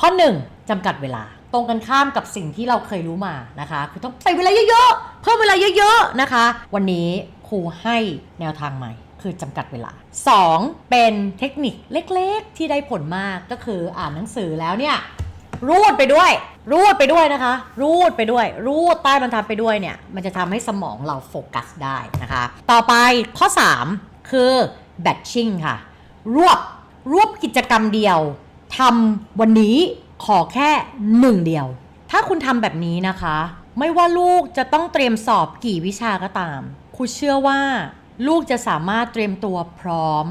ข้อหนึ่งจำกัดเวลา ตรงกันข้ามกับสิ่งที่เราเคยรู้มานะคะ คือต้องใส่เวลาเยอะๆ เพิ่มเวลาเยอะๆนะคะ วันนี้ครูให้แนวทางใหม่ คือจำกัดเวลา 2. เป็นเทคนิคเล็กๆ ที่ได้ผลมากก็คืออ่านหนังสือแล้วเนี่ยรูดไปด้วย รูดไปด้วยนะคะ รูดไปด้วย รูดใต้บรรทัดไปด้วยเนี่ย มันจะทำให้สมองเราโฟกัสได้นะคะ ต่อไปข้อ 3 คือ batching ค่ะ รวบรวบกิจกรรมเดียว ทำวันนี้ขอแค่หนึ่งเดียว ถ้าคุณทำแบบนี้นะคะ ไม่ว่าลูกจะต้องเตรียมสอบกี่วิชาก็ตามครูเชื่อว่า ลูกจะสามารถเตรียมตัวพร้อม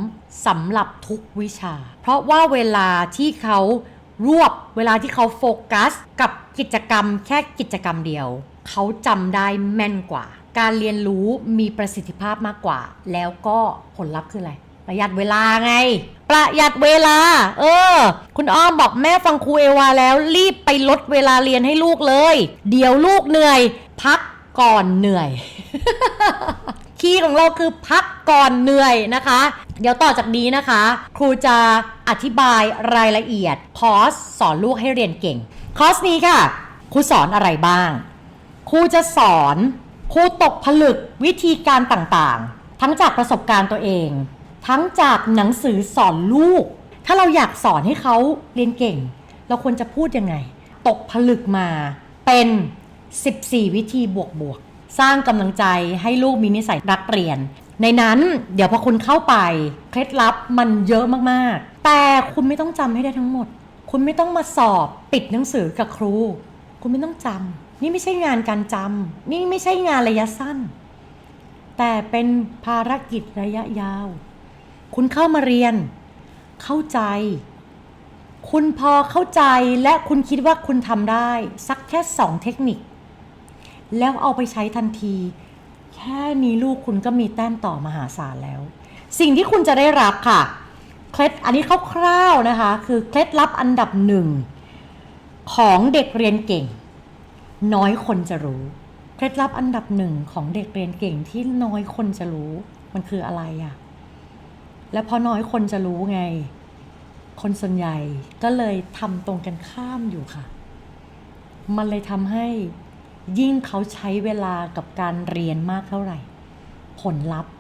สำหรับทุกวิชา เพราะว่าเวลาที่เขารวบเวลาที่เขาโฟกัส กับกิจกรรมแค่กิจกรรมเดียว เขาจำได้แม่นกว่า การเรียนรู้มีประสิทธิภาพมากกว่า แล้วก็ผลลัพธ์คืออะไร ประหยัดเวลาไง ประหยัดเวลา เออ คุณอ้อมบอกแม่ฟังครูเอวาแล้ว รีบไปลดเวลาเรียนให้ลูกเลย เดี๋ยวลูกเหนื่อย พักก่อนเหนื่อย คีย์ของเราคือพักก่อนเหนื่อยนะคะ เดี๋ยวต่อจากนี้นะคะ ครูจะอธิบายรายละเอียดคอร์สสอนลูกให้เรียนเก่ง คอร์สนี้ค่ะ ครูสอนอะไรบ้าง ครูจะสอน ครูตกผลึกวิธีการต่างๆ ทั้งจากประสบการณ์ตัวเอง ทั้งจากหนังสือสอนลูก ถ้าเราอยากสอนให้เขาเรียนเก่ง เราควรจะพูดยังไง ตกผลึกมาเป็น 14 วิธีบวกๆสร้างกำลังใจให้ลูกมีนิสัยรักเรียน ในนั้นเดี๋ยวพอคุณเข้าไป เคล็ดลับมันเยอะมากๆ แต่คุณไม่ต้องจำให้ได้ทั้งหมด คุณไม่ต้องมาสอบปิดหนังสือกับครู คุณไม่ต้องจำนี่ไม่ใช่งานการจำนี่ไม่ใช่งานระยะสั้น แต่เป็นภารกิจระยะยาว คุณเข้ามาเรียน เข้าใจ คุณพอเข้าใจและคุณคิดว่าคุณทำได้สักแค่สองเทคนิค แล้วเอาไปใช้ทันที แค่นี้ลูกคุณก็มีแต้มต่อมหาศาลแล้ว สิ่งที่คุณจะได้รับค่ะเคล็ดอันนี้คร่าวๆนะคะ คือเคล็ดลับอันดับหนึ่งของเด็กเรียนเก่ง น้อยคนจะรู้เคล็ดลับอันดับหนึ่งของเด็กเรียนเก่งที่น้อยคนจะรู้มันคืออะไรอะ และพอน้อยคนจะรู้ไง คนส่วนใหญ่ก็เลยทำตรงกันข้ามอยู่ค่ะ มันเลยทำให้ยิ่งเขาใช้เวลากับการเรียนมากเท่าไหร่ ผลลัพธ์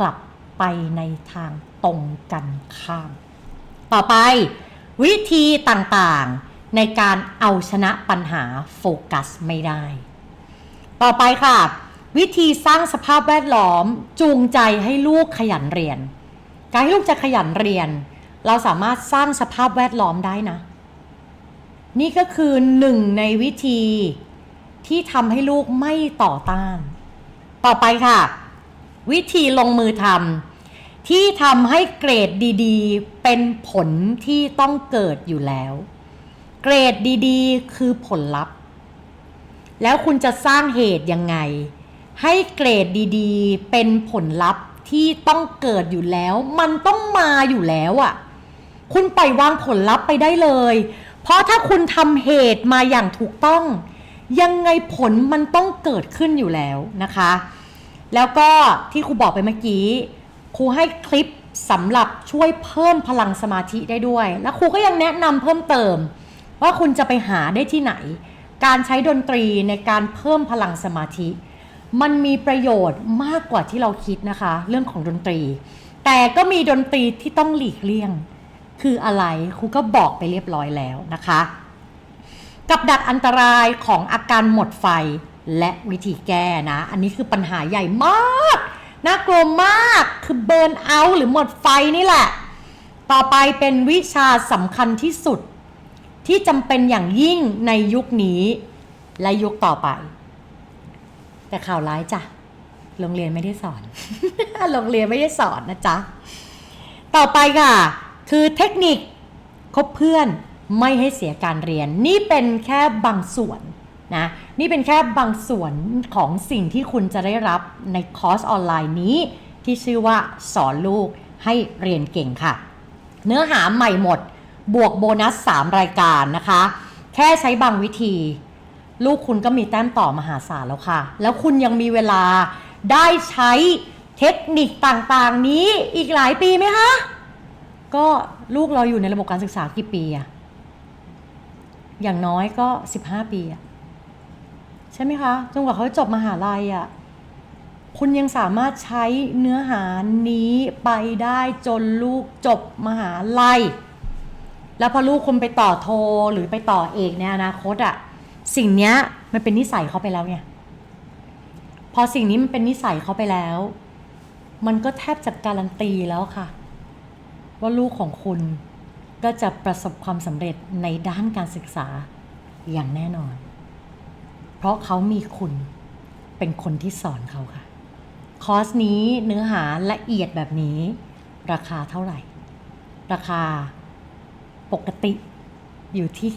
กลับไปในทางตรงกันข้าม ต่อไป วิธีต่างๆในการเอาชนะปัญหาโฟกัสไม่ได้ ต่อไปค่ะ วิธีสร้างสภาพแวดล้อมจูงใจให้ลูกขยันเรียน การให้ลูกจะขยันเรียน เราสามารถสร้างสภาพแวดล้อมได้นะ นี่ก็คือหนึ่งในวิธีที่ทำให้ลูกไม่ต่อต้าน ต่อไปค่ะ วิธีลงมือทำที่ทำให้เกรดดีๆ เป็นผลที่ต้องเกิดอยู่แล้ว เกรดดีๆ คือผลลัพธ์ แล้วคุณจะสร้างเหตุยังไง ให้เกรดดีๆ เป็นผลลัพธ์ ที่ต้องเกิดอยู่แล้ว มันต้องมาอยู่แล้วอะ่ะ คุณปล่อยวางผลลัพธ์ไปได้เลย เพราะถ้าคุณทำเหตุมาอย่างถูกต้อง ยังไงผลมันต้องเกิดขึ้นอยู่แล้วนะคะ แล้วก็ที่ครูบอกไปเมื่อกี้ครูให้คลิปสำหรับช่วยเพิ่มพลังสมาธิได้ด้วย แล้วครูก็ยังแนะนำเพิ่มเติม ว่าคุณจะไปหาได้ที่ไหน การใช้ดนตรีในการเพิ่มพลังสมาธิ มันมีประโยชน์มากกว่าที่เราคิดนะคะ เรื่องของดนตรี แต่ก็มีดนตรีที่ต้องหลีกเลี่ยง คืออะไรครูก็บอกไปเรียบร้อยแล้วนะคะ กับดักอันตรายของอาการหมดไฟและวิธีแก้นะ อันนี้คือปัญหาใหญ่มากน่ากลัวมากคือเบิร์นเอาหรือหมดไฟนี่แหละ ต่อไปเป็นวิชาสำคัญที่สุด ที่จำเป็นอย่างยิ่งในยุคนี้และยุคต่อไป แต่ข่าวร้ายจ้ะ โรงเรียนไม่ได้สอน โรงเรียนไม่ได้สอนนะจ๊ะ ต่อไปค่ะ คือเทคนิคคบเพื่อนไม่ให้เสียการเรียน นี่เป็นแค่บางส่วนนะ นี่เป็นแค่บางส่วนของสิ่งที่คุณจะได้รับในคอร์สออนไลน์นี้ ที่ชื่อว่าสอนลูกให้เรียนเก่งค่ะ เนื้อหาใหม่หมด บวกโบนัส 3 รายการนะคะ แค่ใช้บางวิธี ลูกคุณก็มีแต้มต่อมหาศาลแล้วค่ะ แล้วคุณยังมีเวลาได้ใช้เทคนิคต่างๆ นี้อีกหลายปีไหมคะ ก็ลูกเราอยู่ในระบบการศึกษากี่ปีอะอย่างน้อยก็ 15 ปีอะใช่ไหมคะจนกว่าเขาจะจบมหาลัยอะคุณยังสามารถใช้เนื้อหานี้ไปได้จนลูกจบมหาลัย แล้วพอลูกคุณไปต่อโทหรือไปต่อเอกในอนาคตอะ สิ่งเนี้ยมันเป็นนิสัยเขาไปแล้วไงพอสิ่งนี้มันเป็นนิสัยเขาไปแล้ว มันก็แทบจะการันตีแล้วค่ะ ว่าลูกของคุณก็จะประสบความสำเร็จในด้านการศึกษาอย่างแน่นอน เพราะเขามีคุณเป็นคนที่สอนเขาค่ะ คอร์สนี้เนื้อหาละเอียดแบบนี้ ราคาเท่าไหร่ ราคาปกติ อยู่ที่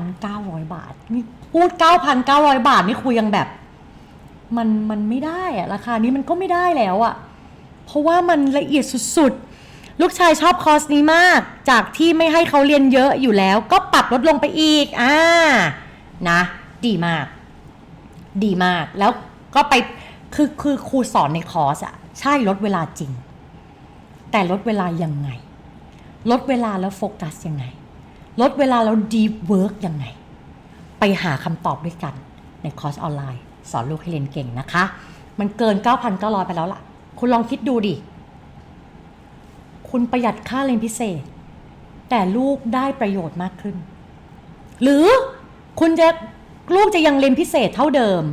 9,900 บาทนี่พูด 9,900 บาทนี่คุยยังแบบ มันมันไม่ได้อะราคานี้มันก็ไม่ได้แล้วอะเพราะว่ามันละเอียดสุดๆ ลูกชายชอบคอร์สนี้มาก จากที่ไม่ให้เขาเรียนเยอะอยู่แล้ว ก็ปรับลดลงไปอีกอ่านะ ดีมาก ดีมากแล้วก็ไปคือคือครูสอนในคอร์สอะใช่ลดเวลาจริง แต่ลดเวลายังไง ลดเวลาแล้วโฟกัสยังไง ลดเวลาแล้วดีเวิร์กยังไง ไปหาคำตอบด้วยกันในคอร์สออนไลน์ สอนลูกให้เรียนเก่งนะคะ มันเกิน 9,900 ไปแล้วล่ะ คุณลองคิดดูดิ คุณประหยัดค่าเรียนพิเศษ แต่ลูกได้ประโยชน์มากขึ้น หรือคุณจะลูกจะยังเรียนพิเศษเท่าเดิม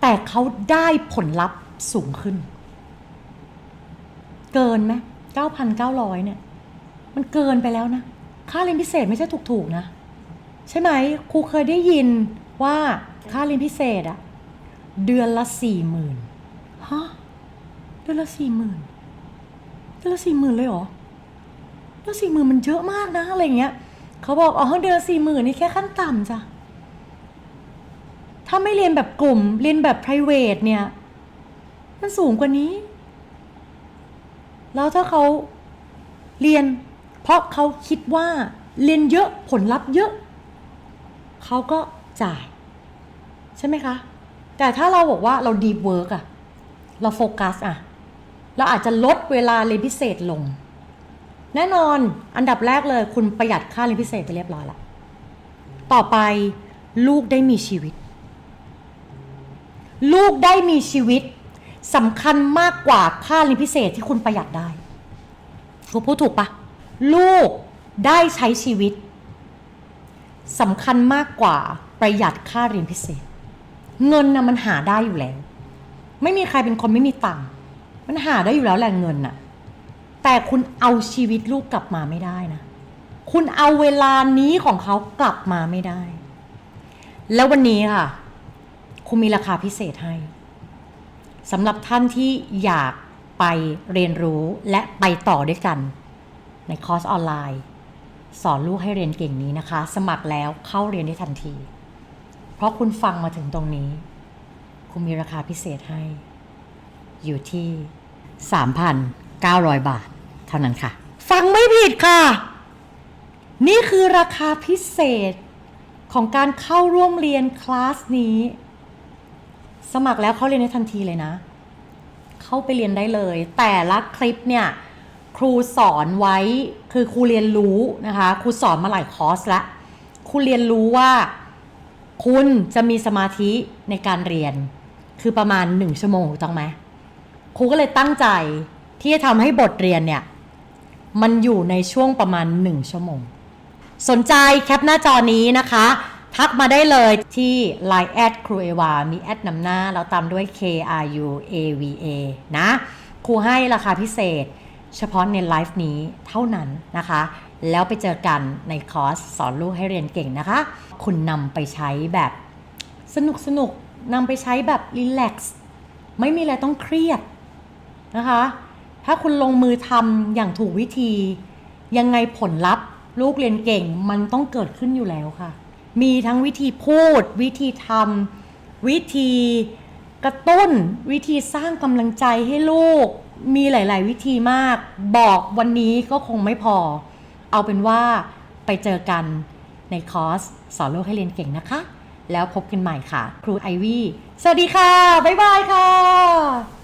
แต่เขาได้ผลลัพธ์สูงขึ้น เกินไหม9,900 เนี่ย มันเกินไปแล้วนะ ค่าเรียนพิเศษไม่ใช่ถูกๆนะ ใช่ไหมครูเคยได้ยินว่าค่าเรียนพิเศษอะเดือนละสี่หมื่นฮะเดือนละสี่หมื่นเดือนละสี่หมื่นเลยเหรอเดือนสี่หมื่นมันเยอะมากนะอะไรเงี้ยเขาบอกอ๋อเดือนสี่หมื่นนี่แค่ขั้นต่ำจ้ะถ้าไม่เรียนแบบกลุ่ม เรียนแบบ p r i v a t เนี่ย มันสูงกว่านี้ แล้วถ้าเขาเรียน เพราะเขาคิดว่าเรียนเยอะผลลัพธ์เยอะ เขาก็จ่าย ใช่ไหมคะ แต่ถ้าเราบอกว่าเราดีเวิร์กอะเราโฟกัสอะเราอาจจะลดเวลาเรียนพิเศษลง แน่นอนอันดับแรกเลย คุณประหยัดค่าเรียนพิเศษไปเรียบร้อยละต่อไปลูกได้มีชีวิต ลูกได้มีชีวิตสำคัญมากกว่าค่าเรียนพิเศษที่คุณประหยัดได้ครูพูดถูกปะ ลูกได้ใช้ชีวิตสำคัญมากกว่าประหยัดค่าเรียนพิเศษ เงินนะมันหาได้อยู่แล้ว ไม่มีใครเป็นคนไม่มีตังค์มันหาได้อยู่แล้วแหละเงินน่ะ แต่คุณเอาชีวิตลูกกลับมาไม่ได้นะ คุณเอาเวลานี้ของเขากลับมาไม่ได้ แล้ววันนี้ค่ะ คุณมีราคาพิเศษให้สำหรับท่านที่อยากไปเรียนรู้และไปต่อด้วยกัน ในคอร์สออนไลน์ สอนลูกให้เรียนเก่งนี้นะคะ สมัครแล้วเข้าเรียนได้ทันที เพราะคุณฟังมาถึงตรงนี้ คุณมีราคาพิเศษให้ อยู่ที่ 3,900 บาท เท่านั้นค่ะ ฟังไม่ผิดค่ะ นี่คือราคาพิเศษของการเข้าร่วมเรียนคลาสนี้ สมัครแล้วเข้าเรียนได้ทันทีเลยนะ เข้าไปเรียนได้เลย แต่ละคลิปเนี่ย ครูสอนไว้คือครูเรียนรู้นะคะครูสอนมาหลายคอร์สล้วครูเรียนรู้ว่า คุณจะมีสมาธิในการเรียน คือประมาณหนึ่งชั่วโมงถูกต้องไหมครูก็เลยตั้งใจที่จะทำให้บทเรียนเนี่ย มันอยู่ในช่วงประมาณหนึ่งชั่วโมง สนใจแคปหน้าจอนี้นะคะ ทักมาได้เลยที่ Line แอดครูเอวา มีแอดนำหน้า แล้วตามด้วย K R U A V A นะ ครูให้ราคาพิเศษ เฉพาะในไลฟ์นี้เท่านั้นนะคะ แล้วไปเจอกันในคอร์สสอนลูกให้เรียนเก่งนะคะ คุณนำไปใช้แบบสนุกสนุกนำไปใช้แบบรีแลกซ์ไม่มีอะไรต้องเครียดนะคะ ถ้าคุณลงมือทำอย่างถูกวิธี ยังไงผลลัพธ์ ลูกเรียนเก่งมันต้องเกิดขึ้นอยู่แล้วค่ะ มีทั้งวิธีพูด วิธีทำวิธีกระตุ้น วิธีสร้างกำลังใจให้ลูก มีหลาย ๆ วิธีมาก บอกวันนี้ก็คงไม่พอ เอาเป็นว่าไปเจอกันในคอร์สสอนโลกให้เรียนเก่งนะคะ แล้วพบกันใหม่ค่ะ ครูไอวี่ สวัสดีค่ะ บ๊ายบายค่ะ